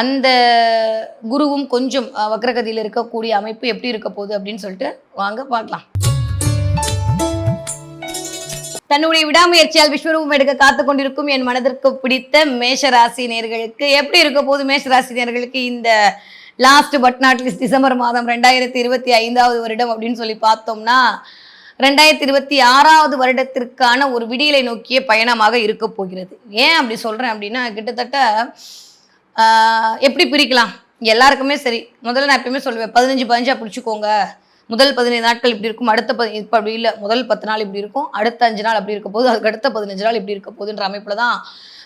அந்த குருவும் கொஞ்சம் வக்ரகதியில் இருக்கக்கூடிய அமைப்பு எப்படி இருக்க போகுது அப்படின்னு சொல்லிட்டு வாங்க பார்க்கலாம். தன்னுடைய விடாமுயற்சியால் விஸ்வரூபம் எடுக்க காத்து கொண்டிருக்கும் என் மனதிற்கு பிடித்த மேஷராசி நேர்களுக்கு எப்படி இருக்க போது மேஷராசி நேர்களுக்கு? இந்த last but not least December மாதம் ரெண்டாயிரத்தி இருபத்தி ஐந்தாவது வருடம் அப்படின்னு சொல்லி பார்த்தோம்னா ரெண்டாயிரத்தி இருபத்தி ஆறாவது வருடத்திற்கான ஒரு விடியலை நோக்கிய பயணமாக இருக்க போகிறது. ஏன் அப்படி சொல்கிறேன் அப்படின்னா கிட்டத்தட்ட எப்படி பிரிக்கலாம்? எல்லாருக்குமே சரி. முதல்ல நான் எப்பயுமே சொல்லுவேன் பதினஞ்சு பதினஞ்சா பிடிச்சிக்கோங்க. முதல் பதினைந்து நாட்கள் இப்படி இருக்கும் அடுத்த பதி இப்போ அப்படி இல்லை. முதல் பத்து நாள் இப்படி இருக்கும் அடுத்த அஞ்சு நாள் அப்படி இருக்க போது அதுக்கு அடுத்த பதினஞ்சு நாள் இப்படி இருக்க போகுதுன்ற அமைப்பில் தான்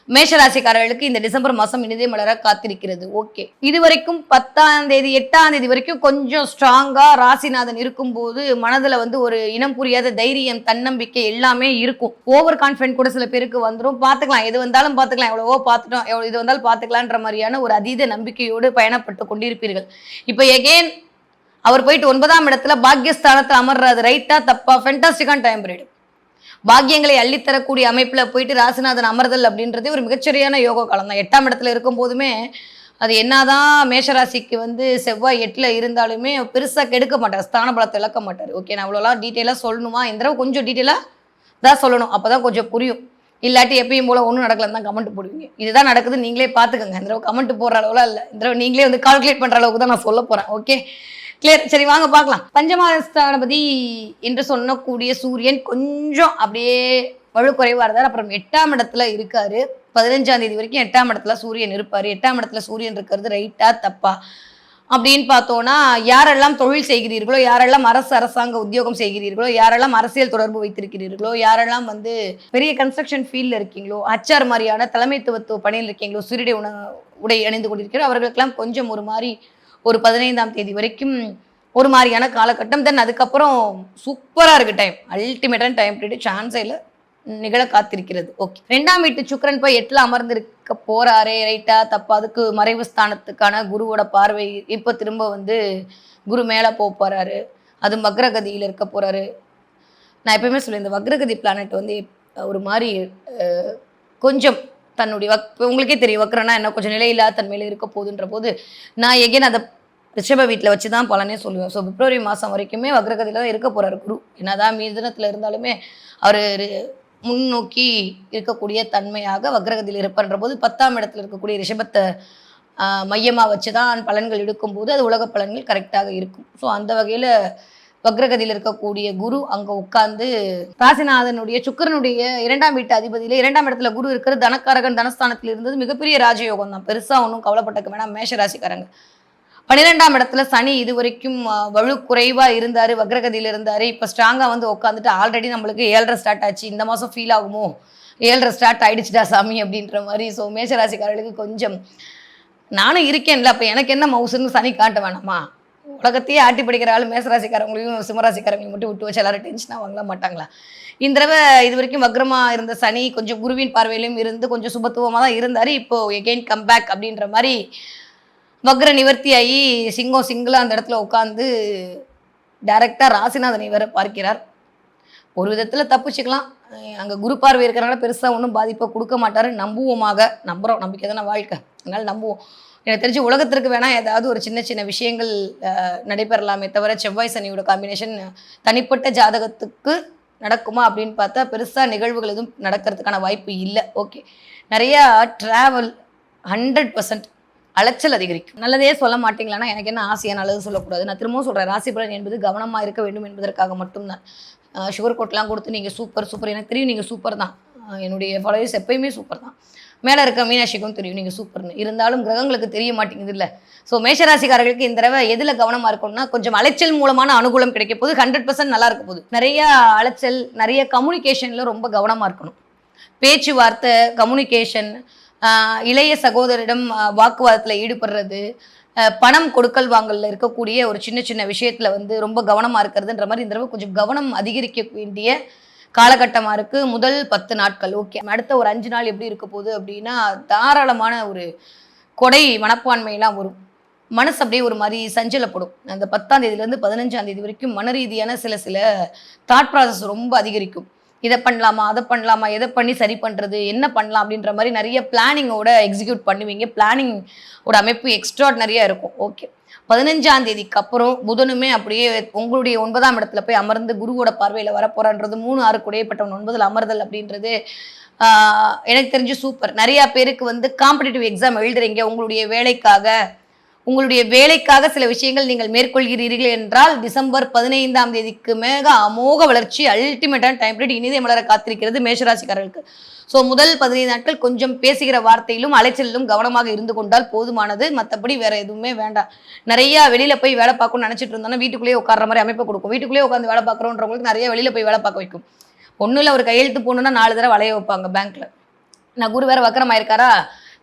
மேஷராசிக்காரர்களுக்கு இந்த டிசம்பர் மாதம் இனிதே மலர காத்திருக்கிறது. ஓகே. இது வரைக்கும் பத்தாம் தேதி எட்டாம் தேதி வரைக்கும் கொஞ்சம் ஸ்ட்ராங்காக ராசிநாதன் இருக்கும்போது மனதில் வந்து ஒரு இனம் புரியாத தைரியம் தன்னம்பிக்கை எல்லாமே இருக்கும். ஓவர் கான்ஃபிடென்ட் கூட சில பேருக்கு வந்துடும் பார்த்துக்கலாம். எது வந்தாலும் பார்த்துக்கலாம். எவ்வளவோ பார்த்துட்டோம். எவ்வளோ இது வந்தாலும் பார்த்துக்கலான்ற மாதிரியான ஒரு அதீத நம்பிக்கையோடு பயணப்பட்டு கொண்டிருப்பீர்கள். இப்போ எகெயின் அவர் போயிட்டு ஒன்பதாம் இடத்துல பாக்கியஸ்தானத்தில் அமர்றாரு. ரைட்டா தப்பா ஃபென்டாஸ்டிக்கான டைம் பீரியட் பாக்கியங்களை அள்ளித்தரக்கூடிய அமைப்பில் போயிட்டு ராசிநாதன் அமர்தல் அப்படின்றதே ஒரு மிகச்சரியான யோகா காலம் தான். எட்டாம் இடத்துல இருக்கும் போதுமே அது என்னதான் மேஷராசிக்கு வந்து செவ்வாய் எட்டில் இருந்தாலுமே பெருசாக கெடுக்க மாட்டார் ஸ்தான பலத்தை இழக்க மாட்டார். ஓகே நான் அவ்வளோலாம் டீட்டெயிலாக சொல்லணுமா? இந்த தடவை கொஞ்சம் டீட்டெயிலாக தான் சொல்லணும். அப்போ தான் கொஞ்சம் புரியும். இல்லாட்டி எப்பயும் போல் ஒன்றும் நடக்கலன்னு தான் கமெண்ட் போடுவீங்க. இதுதான் நடக்குது நீங்களே பார்த்துக்கோங்க. இந்த தடவை கமெண்ட் போடுற அளவுலாம் இல்லை. இந்த தடவை நீங்களே வந்து கால்குலேட் பண்ணுற அளவுக்கு தான் நான் சொல்ல போகிறேன் ஓகே கிளியர் சரி வாங்க பார்க்கலாம். பஞ்சமாதஸ்தானபதி என்று சொன்னக்கூடிய சூரியன் கொஞ்சம் அப்படியே வலுக்குறைவாக இருந்தார் அப்புறம் எட்டாம் இடத்துல இருக்காரு. பதினஞ்சாம் தேதி வரைக்கும் எட்டாம் இடத்துல சூரியன் இருப்பார். எட்டாம் இடத்துல சூரியன் இருக்கிறது ரைட்டா தப்பா? அப்படின்னு பார்த்தோன்னா யாரெல்லாம் தொழில் செய்கிறீர்களோ யாரெல்லாம் அரசு அரசாங்க உத்தியோகம் செய்கிறீர்களோ யாரெல்லாம் அரசியல் தொடர்பு வைத்திருக்கிறீர்களோ யாரெல்லாம் வந்து பெரிய கன்ஸ்ட்ரக்ஷன் ஃபீல்டில் இருக்கீங்களோ அச்சார் மாதிரியான தலைமைத்துவத்துவ பணியில் இருக்கீங்களோ சீருடை உண உடை அணிந்து கொண்டிருக்கிறோம் அவர்களுக்கெல்லாம் கொஞ்சம் ஒரு மாதிரி ஒரு பதினைந்தாம் தேதி வரைக்கும் ஒரு மாதிரியான காலகட்டம். தென் அதுக்கப்புறம் சூப்பராக இருக்குது டைம் அல்டிமேட்டான டைம் பீரியட் சான்ஸே இல்லை நிகழ காத்திருக்கிறது. ஓகே ரெண்டாம் வீட்டு சுக்கிரன் போய் எட்டில் அமர்ந்திருக்க போறாரே ரைட்டா தப்பா. அதுக்கு மறைவு ஸ்தானத்துக்கான குருவோட பார்வை இப்போ திரும்ப வந்து குரு மேலே போக போறாரு. அது வக்ரகதியில் இருக்க போறாரு. நான் எப்பயுமே சொல்லுவேன் இந்த வக்ரகதி பிளானட் வந்து ஒரு மாதிரி கொஞ்சம் தன்னுடைய வக் உங்களுக்கே தெரியும் வக்கரனா என்ன? கொஞ்சம் நிலையில்லா தன்மையில் இருக்க போதுன்ற போது நான் எகேன் அதை ரிஷப வீட்டில் வச்சு தான் பலனே சொல்லுவேன். ஸோ பிப்ரவரி மாதம் வரைக்குமே வக்ரகதியில் தான் இருக்க போகிறார் குரு. என்னதான் மீதனத்தில் இருந்தாலுமே அவர் முன்னோக்கி இருக்கக்கூடிய தன்மையாக வக்ரகதியில் இருப்பார்ன்ற போது பத்தாம் இடத்துல இருக்கக்கூடிய ரிஷபத்தை மையமாக வச்சு தான் பலன்கள் எடுக்கும்போது அது உலக பலன்கள் கரெக்டாக இருக்கும். ஸோ அந்த வகையில் வக்ரகதியில் இருக்கக்கூடிய குரு அங்கே உட்கார்ந்து ராசிநாதனுடைய சுக்கிரனுடைய இரண்டாம் வீட்டு அதிபதியில இரண்டாம் இடத்துல குரு இருக்கிற தனக்காரகன் தனஸ்தானத்தில் இருந்தது. மிகப்பெரிய ராஜயோகம் தான். பெருசாக ஒன்றும் கவலைப்பட்டக்க வேணாம். மேஷ ராசிக்காரங்க பன்னிரெண்டாம் இடத்துல சனி இது வரைக்கும் வலு குறைவா இருந்தாரு. வக்ரகதியில் இருந்தாரு. இப்போ ஸ்ட்ராங்கா வந்து உட்காந்துட்டு ஆல்ரெடி நம்மளுக்கு ஏழரை ஸ்டார்ட் ஆச்சு. இந்த மாசம் ஃபீல் ஆகுமோ? ஏழரை ஸ்டார்ட் ஆயிடுச்சுடா சாமி அப்படின்ற மாதிரி. ஸோ மேஷராசிக்காரர்களுக்கு கொஞ்சம் நானும் இருக்கேன்ல. அப்போ எனக்கு என்ன மவுசுன்னு சனி காட்ட வேணாமா? உலகத்தையே ஆட்டி படிக்கிற ஆள் மேசராசிக்காரங்களையும் சிம்மராசிக்காரங்களையும் மட்டும் விட்டு வச்சு எல்லாரும் டென்ஷனாக வாங்கலாம் மாட்டாங்களா? இந்த தடவை இது வரைக்கும் வக்ரமா இருந்த சனி கொஞ்சம் குருவின் பார்வையிலும் இருந்து கொஞ்சம் சுபத்துவமாக தான் இருந்தார். இப்போ எகெயின் கம்பேக் அப்படின்ற மாதிரி வக்ர நிவர்த்தி ஆகி சிங்கம் சிங்கிளாக அந்த இடத்துல உட்காந்து டைரக்டாக ராசிநாதனை வேற பார்க்கிறார். ஒரு விதத்தில் தப்பிச்சுக்கலாம். அங்கே குரு பார்வை இருக்கிறனால பெருசாக ஒன்றும் பாதிப்பை கொடுக்க மாட்டார். நம்புவோமாக. நம்புகிறோம் நம்பிக்கை தானே வாழ்க்கை. அதனால நம்புவோம். எனக்கு தெரிஞ்சு உலகத்திற்கு வேணால் ஏதாவது ஒரு சின்ன சின்ன விஷயங்கள் நடைபெறலாமே தவிர செவ்வாய் சனியோட காம்பினேஷன் தனிப்பட்ட ஜாதகத்துக்கு நடக்குமா அப்படின்னு பார்த்தா பெருசாக நிகழ்வுகள் எதுவும் நடக்கிறதுக்கான வாய்ப்பு இல்லை. ஓகே நிறையா ட்ராவல் ஹண்ட்ரட் பர்சன்ட் அலைச்சல் அதிகரிக்கும். நல்லதே சொல்ல மாட்டீங்களான்னா எனக்கு என்ன ஆசையா நல்லது சொல்லக்கூடாது. நான் திரும்பவும் சொல்கிறேன் ராசி பலன் என்பது கவனமாக இருக்க வேண்டும் என்பதற்காக மட்டும்தான். சுகர் கோட்லாம் கொடுத்து நீங்கள் சூப்பர் சூப்பர் எனக்கு தெரியும் நீங்கள் சூப்பர் தான். என்னுடைய ஃபாலோவர்ஸ் எப்பயுமே சூப்பர் தான். மேலே இருக்க மீனாட்சிக்கும் தெரியும் நீங்கள் சூப்பர்னு இருந்தாலும் கிரகங்களுக்கு தெரிய மாட்டேங்குது இல்லை. ஸோ மேஷராசிக்காரர்களுக்கு இந்த தடவை எதில் கவனமாக இருக்கணும்னா கொஞ்சம் அலைச்சல் மூலமான அனுகூலம் கிடைக்க போது ஹண்ட்ரட் பர்சன்ட் நல்லா இருக்க போகுது. நிறைய அலைச்சல் நிறைய கம்யூனிகேஷனில் ரொம்ப கவனமாக இருக்கணும். பேச்சுவார்த்தை கம்யூனிகேஷன் இளைய சகோதரிடம் வாக்குவாதத்தில் ஈடுபடுறது பணம் கொடுக்கல் வாங்கலில் இருக்கக்கூடிய ஒரு சின்ன சின்ன விஷயத்துல வந்து ரொம்ப கவனமா இருக்கிறதுன்ற மாதிரி இந்த தடவை கொஞ்சம் கவனம் அதிகரிக்க வேண்டிய காலகட்டமா இருக்கு. முதல் பத்து நாட்கள். ஓகே. அடுத்த ஒரு அஞ்சு நாள் எப்படி இருக்க போகுது அப்படின்னா தாராளமான ஒரு கொடை மனப்பான்மையெல்லாம் வரும். மனசு அப்படியே ஒரு மாதிரி சஞ்சலப்படும். அந்த பத்தாம் தேதியிலேருந்து பதினஞ்சாம் தேதி வரைக்கும் மன ரீதியான சில சில தாட் ப்ராசஸ் ரொம்ப அதிகரிக்கும். இதை பண்ணலாமா அதை பண்ணலாமா எதை பண்ணி சரி பண்ணுறது என்ன பண்ணலாம் அப்படின்ற மாதிரி நிறைய பிளானிங்கோட எக்ஸிக்யூட் பண்ணுவீங்க. பிளானிங் ஓட அமைப்பு எக்ஸ்ட்ராடினரியாக இருக்கும். ஓகே. பதினஞ்சாம் தேதிக்கு அப்புறம் புதனுமே அப்படியே உங்களுடைய ஒன்பதாம் இடத்துல போய் அமர்ந்து குருவோட பார்வையில் வரப்போறான்றது மூணு ஆறு குடையப்பட்டவன் ஒன்பதில் அமர்தல் அப்படின்றது எனக்கு தெரிஞ்சு சூப்பர் நிறையா பேருக்கு வந்து காம்படிட்டிவ் எக்ஸாம் எழுதுறீங்க. உங்களுடைய வேலைக்காக உங்களுடைய வேலைக்காக சில விஷயங்கள் நீங்கள் மேற்கொள்கிறீர்கள் என்றால் டிசம்பர் பதினைந்தாம் தேதிக்கு மேக அமோக வளர்ச்சி அல்டிமேட்டான டைம் பீரியட் இனிதே மலர காத்திருக்கிறது மேஷராசிக்காரர்களுக்கு. ஸோ முதல் பதினைந்து நாட்கள் கொஞ்சம் பேசுகிற வார்த்தையிலும் அலைச்சலிலும் கவனமாக இருந்து கொண்டால் போதுமானது. மற்றபடி வேற எதுவுமே வேண்டாம். நிறைய வெளியில போய் வேலை பார்க்கணும்னு நினைச்சிட்டு இருந்தோம்னா வீட்டுக்குள்ளேயே உட்கார்ற மாதிரி அமைப்பு கொடுக்கும். வீட்டுக்குள்ளேயே உட்காந்து வேலை பார்க்குறோன்றவங்களுக்கு நிறைய வெளியில போய் வேலை பார்க்க வைக்கும். ஒன்றும் இல்லை ஒரு கையெழுத்து போகணுன்னா நாலு தடவை வளைய வைப்பாங்க பேங்க்ல நான் குரு வேற வக்கரமாயிருக்காரா?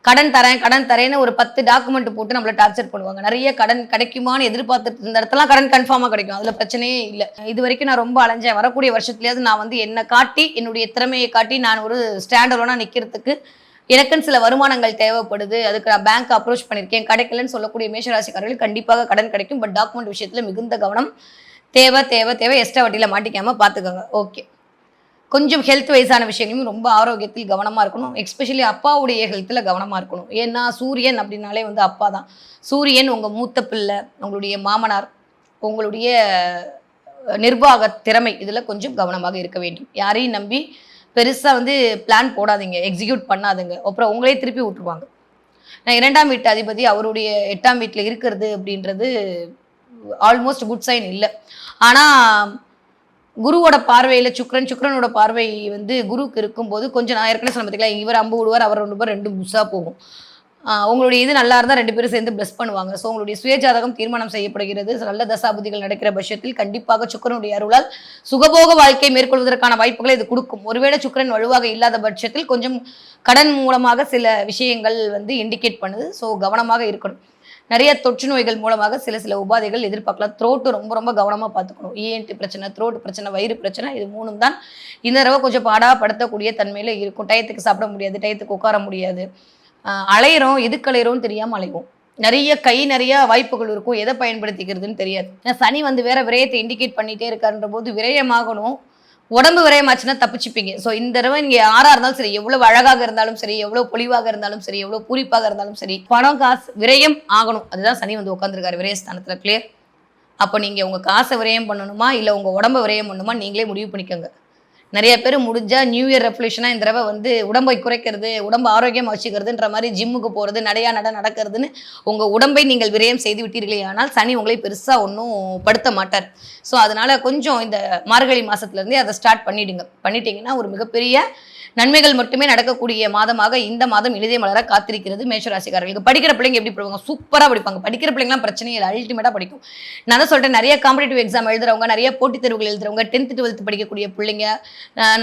கடன் தரேன் கடன் தரேன்னு ஒரு பத்து டாக்குமெண்ட் போட்டு நம்மள டார்ச்சர் பண்ணுவாங்க. நிறைய கடன் கிடைக்குமான்னு எதிர்பார்த்துட்டு இருந்த இடத்துலாம் கடன் கன்ஃபார்மாக கிடைக்கும். அதில் பிரச்சனையே இல்லை. இது வரைக்கும் நான் ரொம்ப அலைஞ்சேன். வரக்கூடிய வருஷத்துலேயாவது நான் வந்து என்னை காட்டி என்னுடைய திறமையை காட்டி நான் ஒரு ஸ்டாண்டர்டாக நிற்கிறதுக்கு எனக்குன்னு சில வருமானங்கள் தேவைப்படுது. அதுக்கு நான் பேங்க் அப்ரோச் பண்ணியிருக்கேன். கிடைக்கலன்னு சொல்லக்கூடிய மேஷராசிக்காரர்கள் கண்டிப்பாக கடன் கிடைக்கும். பட் டாக்குமெண்ட் விஷயத்தில் மிகுந்த கவனம் தேவை தேவை தேவை. எக்ஸ்ட்ரா வட்டியில் மாட்டிக்காமல் பார்த்துக்கோங்க ஓகே கொஞ்சம் ஹெல்த் வைஸான விஷயங்களும் ரொம்ப ஆரோக்கியத்தில் கவனமாக இருக்கணும். எஸ்பெஷலி அப்பாவுடைய ஹெல்த்தில் கவனமாக இருக்கணும். ஏன்னா சூரியன் அப்படின்னாலே வந்து அப்பா தான் சூரியன் உங்கள் மூத்த பிள்ளை உங்களுடைய மாமனார் உங்களுடைய நிர்வாக திறமை இதில் கொஞ்சம் கவனமாக இருக்க வேண்டும். யாரையும் நம்பி பெருசாக வந்து பிளான் போடாதீங்க எக்ஸிக்யூட் பண்ணாதுங்க. அப்புறம் உங்களே திருப்பி விட்டுருவாங்க. நான் இரண்டாம் வீட்டு அதிபதி அவருடைய எட்டாம் வீட்டில் இருக்கிறது அப்படின்றது ஆல்மோஸ்ட் குட் சைன் இல்லை. ஆனால் குருவோட பார்வையில் சுக்ரன் சுக்ரனோட பார்வை வந்து குருவுக்கு இருக்கும்போது கொஞ்சம் நான் ஏற்கனவே சொன்ன பார்த்தீங்களா இவர் அம்பு விடுவார் அவர் ரெண்டு பேர் ரெண்டு புதுசாக போகும். உங்களுடைய இது நல்லா இருந்தால் ரெண்டு பேரும் சேர்ந்து ப்ளஸ் பண்ணுவாங்க. ஸோ உங்களுடைய சுயஜாதகம் தீர்மானம் செய்யப்படுகிறது. நல்ல தசாபதிகள் நடக்கிற பட்சத்தில் கண்டிப்பாக சுக்கரனுடைய அருளால் சுகபோக வாழ்க்கை மேற்கொள்வதற்கான வாய்ப்புகளை இது கொடுக்கும். ஒருவேளை சுக்கிரன் வலுவாக இல்லாத பட்சத்தில் கொஞ்சம் கடன் மூலமாக சில விஷயங்கள் வந்து இண்டிகேட் பண்ணுது. ஸோ கவனமாக இருக்கணும். நிறைய தொற்று நோய்கள் மூலமாக சில சில உபாதைகள் எதிர்பார்க்கலாம். த்ரோட்டு ரொம்ப ரொம்ப கவனமாக பார்த்துக்கணும். இஎன்டி பிரச்சனை த்ரோட்டு பிரச்சனை வயிறு பிரச்சனை இது மூணும் தான் இந்த தடவை கொஞ்சம் பாடாப்படுத்தக்கூடிய தன்மையில் இருக்கும். டயத்துக்கு சாப்பிட முடியாது டயத்துக்கு உட்கார முடியாது. அலையிறோம் எதுக்கு அலையிறோம் தெரியாமல் அலைவோம். நிறைய கை நிறைய வாய்ப்புகள் இருக்கும். எதை பயன்படுத்திக்கிறதுன்னு தெரியாது. ஏன்னா சனி வந்து வேற விரயத்தை இண்டிகேட் பண்ணிட்டே இருக்காருன்ற போது விரயமாகணும். உடம்பு விரயமாச்சுன்னா தப்பிச்சுப்பீங்க. ஸோ இந்த தடவை நீங்க யாராக இருந்தாலும் சரி எவ்வளவு அழகாக இருந்தாலும் சரி எவ்வளவு பொலிவாக இருந்தாலும் சரி எவ்வளவு பூரிப்பாக இருந்தாலும் சரி பணம் காசு விரயம் ஆகணும். அதுதான் சனி வந்து உட்காந்துருக்காரு விரயஸ்தானத்துல கிளியர் அப்போ நீங்கள் உங்கள் காசை விரயம் பண்ணணுமா இல்லை உங்கள் உடம்பை விரயம் பண்ணணுமா நீங்களே முடிவு பண்ணிக்கோங்க. நிறைய பேர் முடிஞ்சால் நியூ இயர் ரெவல்யூஷனாக இந்த தடவை வந்து உடம்பை குறைக்கிறது உடம்பை ஆரோக்கியமாக வச்சுக்கிறதுன்ற மாதிரி ஜிம்முக்கு போகிறது நடையா நட நடக்கிறதுன்னு உங்கள் உடம்பை நீங்கள் விரயம் செய்து விட்டீர்களே ஆனால் சனி உங்களை பெருசாக ஒன்றும் படுத்த மாட்டார். ஸோ அதனால் கொஞ்சம் இந்த மார்கழி மாதத்துலேருந்தே அதை ஸ்டார்ட் பண்ணிவிடுங்க பண்ணிட்டீங்கன்னா ஒரு மிகப்பெரிய நன்மைகள் மட்டுமே நடக்கக்கூடிய மாதமாக இந்த மாதம் இனிதே மலர காத்திருக்கிறது. மேஷராசிக்காரர்களுக்கு படிக்கிற பிள்ளைங்க எப்படி படிப்பாங்க? சூப்பராக படிப்பாங்க. படிக்கிற பிள்ளைங்களாம் பிரச்சனையே இல்லை. அல்டிமேட்டாக படிக்கும். நான் தான் சொல்கிறேன் நிறைய காம்படிட்டிவ் எக்ஸாம் எழுதுறவங்க நிறைய போட்டித் தேர்வுகள் எழுதுறவங்க டென்த்து டுவெல்த்து படிக்கக்கூடிய பிள்ளைங்க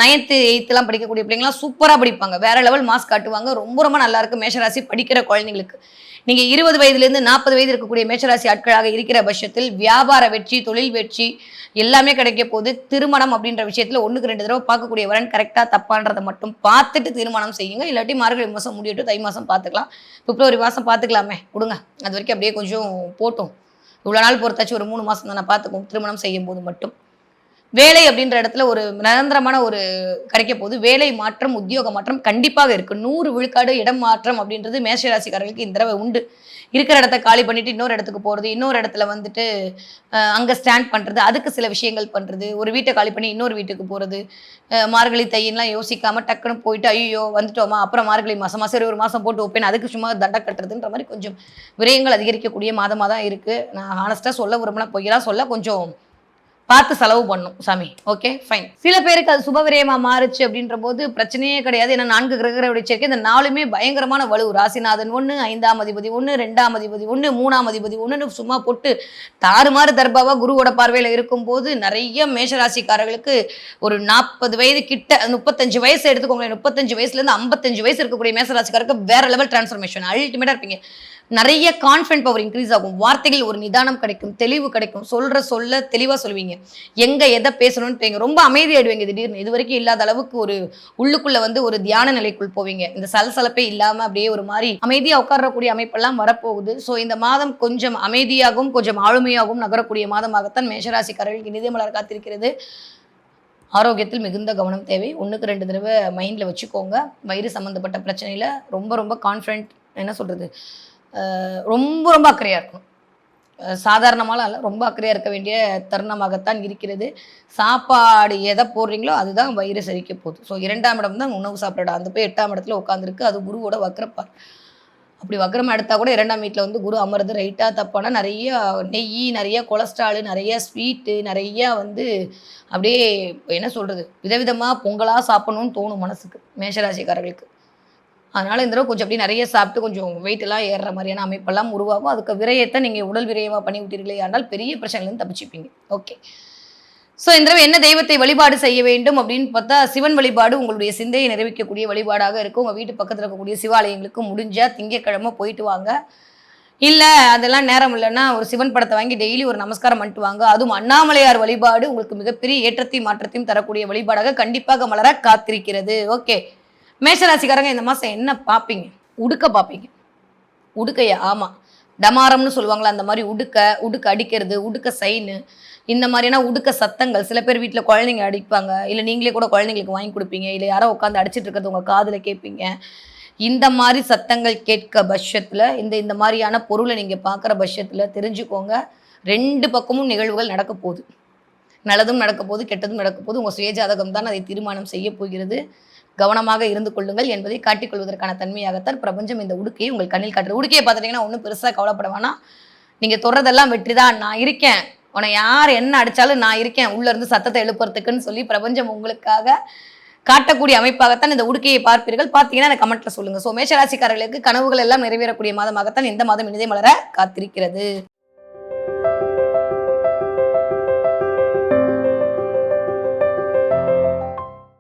நைன்த்து எயித்துலாம் படிக்கக்கூடிய பிள்ளைங்களாம் சூப்பராக படிப்பாங்க. வேற லெவல் மார்க்ஸ் காட்டுவாங்க. ரொம்ப ரொம்ப நல்லா இருக்கு மேஷராசி படிக்கிற குழந்தைங்களுக்கு. நீங்கள் இருபது வயதுலேருந்து நாற்பது வயது இருக்கக்கூடிய மேஷராசி ஆட்களாக இருக்கிற பட்சத்தில் வியாபார வெற்றி தொழில் வெற்றி எல்லாமே கிடைக்க போகுது. திருமணம் அப்படின்ற விஷயத்தில் ஒன்றுக்கு ரெண்டு தடவை பார்க்கக்கூடிய வரன் கரெக்டாக தப்பான்றதை மட்டும் பார்த்துட்டு தீர்மானம் செய்யுங்க. இல்லாட்டி மார்கழி மாதம் முடியட்டும் தை மாதம் பார்த்துக்கலாம். பிப்ரவரி மாதம் பார்த்துக்கலாமே. கொடுங்க. அது வரைக்கும் அப்படியே கொஞ்சம் போட்டும். இவ்வளோ நாள் பொறுத்தாச்சு ஒரு மூணு மாதம் தானே பார்த்துக்கும் திருமணம் செய்யும் போது மட்டும். வேலை அப்படின்ற இடத்துல ஒரு நிரந்தரமான ஒரு கிடைக்க போகுது. வேலை மாற்றம் உத்தியோக மாற்றம் கண்டிப்பாக இருக்குது நூறு விழுக்காடு இடம் மாற்றம் அப்படின்றது மேஷராசிக்காரர்களுக்கு இந்த தடவை உண்டு. இருக்கிற இடத்த காலி பண்ணிட்டு இன்னொரு இடத்துக்கு போகிறது இன்னொரு இடத்துல வந்துட்டு அங்கே ஸ்டாண்ட் பண்ணுறது அதுக்கு சில விஷயங்கள் பண்ணுறது ஒரு வீட்டை காலி பண்ணி இன்னொரு வீட்டுக்கு போகிறது மார்கழி தையன்லாம் யோசிக்காமல் டக்குன்னு போயிட்டு ஐயோ வந்துட்டோமா அப்புறம் மார்கழி மாதம் மாதம் சரி ஒரு மாதம் போட்டு வைப்பேன் அதுக்கு சும்மா தண்டை கட்டுறதுன்ற மாதிரி கொஞ்சம் விரயங்கள் அதிகரிக்கக்கூடிய மாதமாக தான் இருக்குது நான் ஹானஸ்ட்டாக சொல்ல விரும்பினா பொய்யெல்லாம் சொல்ல கொஞ்சம் பார்த்து செலவு பண்ணும் சாமி. ஓகே ஃபைன் சில பேருக்கு அது சுபவிரயமா மாறுச்சு அப்படின்ற போது பிரச்சனையே கிடையாது. ஏன்னா நான்கு கிரகங்களுடைய சேர்க்கை இந்த நாலுமே பயங்கரமான வலு. ராசிநாதன் ஒன்று ஐந்தாம் அதிபதி ஒன்று ரெண்டாம் அதிபதி ஒன்று மூணாம் அதிபதி ஒன்றுன்னு சும்மா போட்டு தாறுமாறு தர்பாவா குருவோட பார்வையில் இருக்கும்போது நிறைய மேஷராசிக்காரர்களுக்கு ஒரு நாற்பது வயது கிட்ட முப்பத்தஞ்சு வயசு எடுத்துக்கோங்களேன் முப்பத்தஞ்சு வயசுலேருந்து ஐம்பத்தஞ்சு வயசு இருக்கக்கூடிய மேஷராசிக்காரருக்கு வேற லெவல் டிரான்ஸ்ஃபர்மேஷன் அல்டிமேட்டாக இருப்பீங்க. நிறைய கான்ஃபிடன்ட் பவர் இன்க்ரீஸ் ஆகும். வார்த்தைகள் ஒரு நிதானம் கிடைக்கும் தெளிவு கிடைக்கும். சொல்ற சொல்ல தெளிவாக சொல்லுவீங்க. எங்க எதை பேசணும்னு ரொம்ப அமைதியாயிடுவீங்க திடீர்னு. இது வரைக்கும் இல்லாத அளவுக்கு ஒரு உள்ளுக்குள்ள வந்து ஒரு தியான நிலைக்குள் போவீங்க. இந்த சலசலப்பே இல்லாம அப்படியே ஒரு மாதிரி அமைதியாக உட்காரக்கூடிய அமைப்பெல்லாம் வரப்போகுது. ஸோ இந்த மாதம் கொஞ்சம் அமைதியாகவும் கொஞ்சம் ஆளுமையாகவும் நகரக்கூடிய மாதமாகத்தான் மேஷராசிக்காரர்களுக்கு நிதி மலர் காத்திருக்கிறது. ஆரோக்கியத்தில் மிகுந்த கவனம் தேவை. ஒன்றுக்கு ரெண்டு தடவை மைண்டில் வச்சுக்கோங்க. வயிறு சம்மந்தப்பட்ட பிரச்சனையில் ரொம்ப ரொம்ப கான்ஃபிடென்ட் என்ன சொல்கிறது ரொம்ப ரொம்ப அக்கறையாக இருக்கணும். சாதாரணமாலாம் இல்லை ரொம்ப அக்கறையாக இருக்க வேண்டிய தருணமாகத்தான் இருக்கிறது. சாப்பாடு எதை போடுறீங்களோ அதுதான் வயிறு செரிக்க போகுது. ஸோ இரண்டாம் இடம் தான் உணவு சாப்பிட அந்த போய் எட்டாம் இடத்துல உட்காந்துருக்கு அது குருவோட வக்கரப்பார் அப்படி வக்ரம் எடுத்தால் கூட இரண்டாம் வீட்டில் வந்து குரு அமருது ரைட்டாக தப்பானா நிறைய நெய் நிறைய கொலஸ்ட்ராலு நிறைய ஸ்வீட்டு நிறைய வந்து அப்படியே என்ன சொல்கிறது விதவிதமாக பொங்கலாக சாப்பிடணும்னு தோணும் மனசுக்கு மேஷராசிக்காரர்களுக்கு. அதனால் இந்த தடவை கொஞ்சம் அப்படி நிறைய சாப்பிட்டு கொஞ்சம் வெயிட்டெல்லாம் எல்லாம் ஏறுற மாதிரியான அமைப்பெல்லாம் உருவாகும். அதுக்கு விரயத்தை நீங்கள் உடல் விரயமாக பண்ணி விட்டீர்களே ஆனால் பெரிய பிரச்சனைலேருந்து தப்பிச்சுப்பீங்க. ஓகே ஸோ இந்த தடவை என்ன தெய்வத்தை வழிபாடு செய்ய வேண்டும் அப்படின்னு பார்த்தா சிவன் வழிபாடு உங்களுடைய சிந்தையை நிரூபிக்கக்கூடிய வழிபாடாக இருக்கும். உங்கள் வீட்டு பக்கத்தில் இருக்கக்கூடிய சிவாலயங்களுக்கு முடிஞ்சால் திங்கக்கிழமை போயிட்டு வாங்க. இல்லை அதெல்லாம் நேரம் இல்லைன்னா ஒரு சிவன் படத்தை வாங்கி டெய்லி ஒரு நமஸ்காரம் பண்ணிட்டு வாங்க. அதுவும் அண்ணாமலையார் வழிபாடு உங்களுக்கு மிகப்பெரிய ஏற்றத்தையும் மாற்றத்தையும் தரக்கூடிய வழிபாடாக கண்டிப்பாக மலர காத்திருக்கிறது. ஓகே மேஷராசிக்காரங்க இந்த மாதம் என்ன பார்ப்பீங்க உடுக்க பார்ப்பீங்க உடுக்கையா? ஆமாம் டமாரம்னு சொல்லுவாங்களா அந்த மாதிரி உடுக்க உடுக்க அடிக்கிறது உடுக்க சைனு இந்த மாதிரியான உடுக்க சத்தங்கள். சில பேர் வீட்டில் குழந்தைங்க அடிப்பாங்க. இல்லை நீங்களே கூட குழந்தைங்களுக்கு வாங்கி கொடுப்பீங்க. இல்லை யாரோ உட்காந்து அடிச்சிட்டு இருக்கிறது உங்கள் காதில் கேட்பீங்க. இந்த மாதிரி சத்தங்கள் கேட்க பட்சத்தில் இந்த இந்த மாதிரியான பொருளை நீங்கள் பார்க்குற பட்சத்தில் தெரிஞ்சுக்கோங்க. ரெண்டு பக்கமும் நிகழ்வுகள் நடக்க போகுது. நல்லதும் நடக்க போகுது கெட்டதும் நடக்க போகுது. உங்கள் சுயஜாதகம் தான் அதை தீர்மானம் செய்ய போகிறது. கவனமாக இருந்து கொள்ளுங்கள் என்பதை காட்டிக்கொள்வதற்கான தன்மையாகத்தான் பிரபஞ்சம் இந்த உடுக்கையை உங்கள் கண்ணில் காட்டுறது உடுக்கையை பார்த்துட்டீங்கன்னா ஒன்றும் பெருசாக கவலைப்பட வேணாம். நீங்கள் தொடுறதெல்லாம் வெற்றி தான் நான் இருக்கேன். உன்னை யார் என்ன அடித்தாலும் நான் இருக்கேன். உள்ளேருந்து சத்தத்தை எழுப்புறதுக்குன்னு சொல்லி பிரபஞ்சம் உங்களுக்காக காட்டக்கூடிய அமைப்பாகத்தான் இந்த உடுக்கையை பார்ப்பீர்கள். பார்த்தீங்கன்னா எனக்கு கமெண்ட்ல சொல்லுங்க. ஸோ மேஷராசிக்காரர்களுக்கு கனவுகள் எல்லாம் நிறைவேறக்கூடிய மாதமாகத்தான் இந்த மாதம் இனிதே மலர காத்திருக்கிறது.